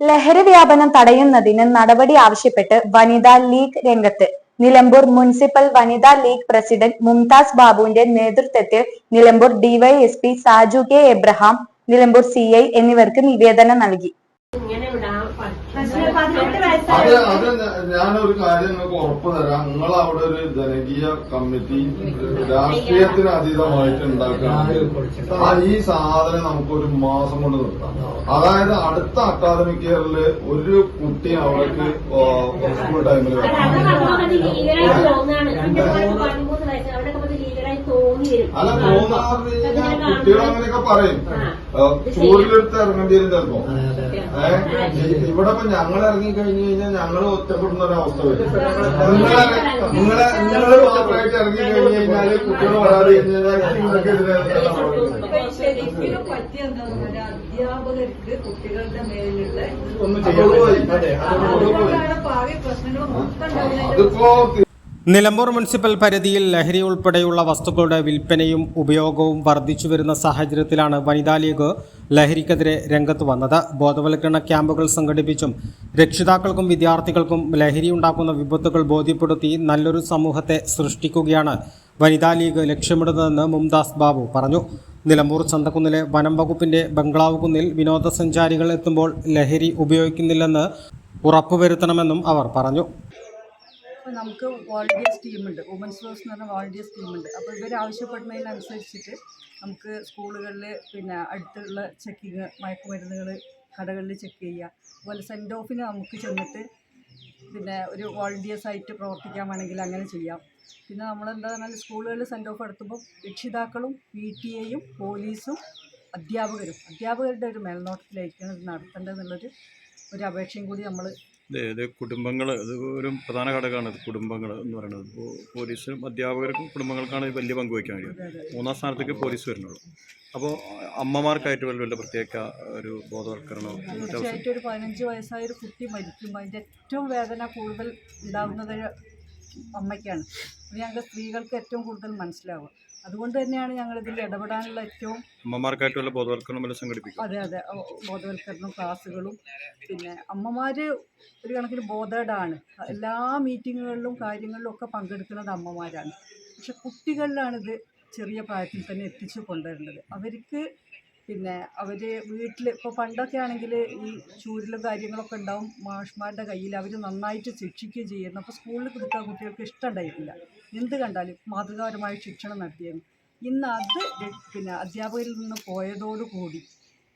ലഹരി വ്യാപനം തടയുന്നതിന് നടപടി ആവശ്യപ്പെട്ട് വനിതാ ലീഗ് രംഗത്ത് Nilambur municipal Vanitha league president Mumtaz ബാബുവിന്റെ നേതൃത്വത്തിൽ Nilambur DYSP Saju K Abraham Nilambur C എന്നിവർക്ക് നിവേദനം നൽകി. അത് അത് ഞാനൊരു കാര്യം നിങ്ങൾക്ക് ഉറപ്പ് തരാം. നിങ്ങൾ അവിടെ ഒരു ജനകീയ കമ്മിറ്റി രാഷ്ട്രീയത്തിന് അതീതമായിട്ട് ഉണ്ടാക്കണം ആ ഈ സാധനം നമുക്ക് ഒരു മാസം കൊണ്ട് നിർത്താം. അതായത് അടുത്ത അക്കാദമിക് ഇയറിൽ ഒരു കുട്ടി അവിടേക്ക് സ്കൂൾ ടൈമിൽ വരും അല്ല മൂന്നാറിൽ കുട്ടികൾ അങ്ങനെയൊക്കെ പറയും. ചൂരിലെടുത്ത് ഇറങ്ങേണ്ടി വരും ചിലപ്പോ ഏഹ് ഇവിടെ ഇപ്പൊ ഞങ്ങൾ ഇറങ്ങി കഴിഞ്ഞു കഴിഞ്ഞാൽ ഞങ്ങൾ ഒറ്റപ്പെടുന്ന ഒരു അവസ്ഥ വരും. നിങ്ങളെ നിങ്ങളെ നിങ്ങൾ മാത്രമായിട്ട് ഇറങ്ങി കഴിഞ്ഞു കഴിഞ്ഞാൽ കുട്ടികൾ വരാതെ കഴിഞ്ഞാൽ നിങ്ങൾക്ക് അധ്യാപകർക്ക് കുട്ടികളുടെ മേലുള്ള ഒന്ന് മൊത്തം അതിപ്പോ നിലമ്പൂർ മുനിസിപ്പൽ പരിധിയിൽ ലഹരി ഉൾപ്പെടെയുള്ള വസ്തുക്കളുടെ വിൽപ്പനയും ഉപയോഗവും വർദ്ധിച്ചു വരുന്ന സാഹചര്യത്തിലാണ് വനിതാ ലീഗ് ലഹരിക്കെതിരെ രംഗത്ത് വന്നത്. ബോധവൽക്കരണ ക്യാമ്പുകൾ സംഘടിപ്പിച്ചും രക്ഷിതാക്കൾക്കും വിദ്യാർത്ഥികൾക്കും ലഹരി ഉണ്ടാക്കുന്ന വിപത്തുകൾ ബോധ്യപ്പെടുത്തി നല്ലൊരു സമൂഹത്തെ സൃഷ്ടിക്കുകയാണ് വനിതാ ലീഗ് ലക്ഷ്യമിടുന്നതെന്ന് മുംതാസ് ബാബു പറഞ്ഞു. നിലമ്പൂർ ചന്തക്കുന്നിലെ വനം വകുപ്പിന്റെ ബംഗ്ലാവ് കുന്നിൽ വിനോദസഞ്ചാരികൾ എത്തുമ്പോൾ ലഹരി ഉപയോഗിക്കുന്നില്ലെന്ന് ഉറപ്പുവരുത്തണമെന്നും അവർ പറഞ്ഞു. അപ്പോൾ നമുക്ക് വോളണ്ടിയേഴ്സ് ടീമുണ്ട് വുമൻസ് ഹോസ് എന്ന് പറഞ്ഞ വോളണ്ടിയേഴ്സ് ടീമുണ്ട് അപ്പോൾ ഇവർ ആവശ്യപ്പെടുന്നതിനനുസരിച്ചിട്ട് നമുക്ക് സ്കൂളുകളിൽ പിന്നെ അടുത്തുള്ള ചെക്കിങ് മയക്കുമരുന്നുകൾ കടകളിൽ ചെക്ക് ചെയ്യുക. അതുപോലെ സെന്റ് ഓഫിന് നമുക്ക് ചെന്നിട്ട് പിന്നെ ഒരു വോളണ്ടിയേഴ്സ് ആയിട്ട് പ്രവർത്തിക്കാൻ വേണമെങ്കിൽ അങ്ങനെ ചെയ്യാം. പിന്നെ നമ്മളെന്താ പറഞ്ഞാൽ സ്കൂളുകളിൽ സെന്റ് ഓഫ് നടത്തുമ്പോൾ രക്ഷിതാക്കളും പി ടി എയും പോലീസും അധ്യാപകരും. അധ്യാപകരുടെ ഒരു മേൽനോട്ടത്തിലായിരിക്കണം ഇത് നടത്തേണ്ടതെന്നുള്ളൊരു ഒരു അപേക്ഷയും കൂടി നമ്മൾ ഇത് കുടുംബങ്ങൾ ഇത് ഒരു പ്രധാന ഘടകമാണ് കുടുംബങ്ങൾ എന്ന് പറയുന്നത്. ഇപ്പോൾ പോലീസും അധ്യാപകർക്കും കുടുംബങ്ങൾക്കാണ് വലിയ പങ്ക് വഹിക്കാൻ കഴിയുക. മൂന്നാം സ്ഥാനത്തേക്ക് പോലീസ് വരുന്നുള്ളൂ. അപ്പോൾ അമ്മമാർക്കായിട്ട് വല്ല വലിയ പ്രത്യേക ഒരു ബോധവൽക്കരണം തീർച്ചയായിട്ടും ഒരു പതിനഞ്ച് വയസ്സായ ഒരു കുട്ടി മരിക്കുമ്പോൾ അതിന്റെ ഏറ്റവും വേദന കൂടുതൽ ഉണ്ടാകുന്നത് അമ്മയ്ക്കാണ്. അത് ഞങ്ങൾക്ക് സ്ത്രീകൾക്ക് ഏറ്റവും കൂടുതൽ മനസ്സിലാവുക. അതുകൊണ്ട് തന്നെയാണ് ഞങ്ങൾ ഇതിൽ ഇടപെടാനുള്ള ഏറ്റവും അമ്മമാർക്കായിട്ടുള്ള ബോധവൽക്കരണം സംഘടിപ്പിക്കും? അതെ അതെ. ബോധവൽക്കരണം ക്ലാസ്സുകളും. പിന്നെ അമ്മമാർ ഒരു കണക്കിന് ബോധേഡാണ് എല്ലാ മീറ്റിങ്ങുകളിലും കാര്യങ്ങളിലും ഒക്കെ പങ്കെടുക്കുന്നത് അമ്മമാരാണ്. പക്ഷെ കുട്ടികളിലാണിത് ചെറിയ പ്രായത്തിൽ തന്നെ എത്തിച്ചു കൊണ്ടുവരേണ്ടത്. അവർക്ക് പിന്നെ അവർ വീട്ടിൽ ഇപ്പോൾ പണ്ടൊക്കെ ആണെങ്കിൽ ഈ ചൂരിലും കാര്യങ്ങളൊക്കെ ഉണ്ടാവും. മാഷ്മാരുടെ കയ്യിൽ അവർ നന്നായിട്ട് ശിക്ഷിക്കുകയും ചെയ്യുന്നു. അപ്പോൾ സ്കൂളിൽ കൊടുക്കാൻ കുട്ടികൾക്ക് ഇഷ്ടമുണ്ടായിട്ടില്ല എന്ത് കണ്ടാലും മാതൃകാപരമായ ശിക്ഷണം നടത്തിയിരുന്നു ഇന്ന് അത് പിന്നെ അധ്യാപകരിൽ നിന്ന് പോയതോടുകൂടി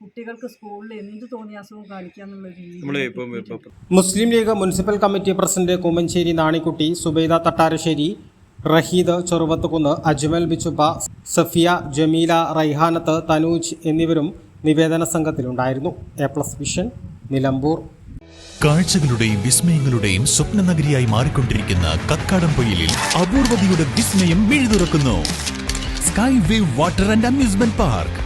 കുട്ടികൾക്ക് സ്കൂളിൽ എന്ത് തോന്നിയാസവും കാണിക്കാന്നുള്ള രീതി ഇപ്പം ഇപ്പം Muslim league municipal committee president Kummancheri Nanikutty Subaida Thattarassery Raheed Cheruvathukunnu Ajmal Bichuba Safiya Jameela Raihanath Thanuj എന്നിവരും നിവേദന സംഘത്തിലുണ്ടായിരുന്നു. A plus vision Nilambur. കാഴ്ചകളുടെയും വിസ്മയങ്ങളുടെയും സ്വപ്ന നഗരിയായി മാറിക്കൊണ്ടിരിക്കുന്ന കക്കാടം പൊയിലിൽ അപൂർവതയുടെ വിസ്മയം മിഴുതുറക്കുന്നു. Sky wave water and amusement park.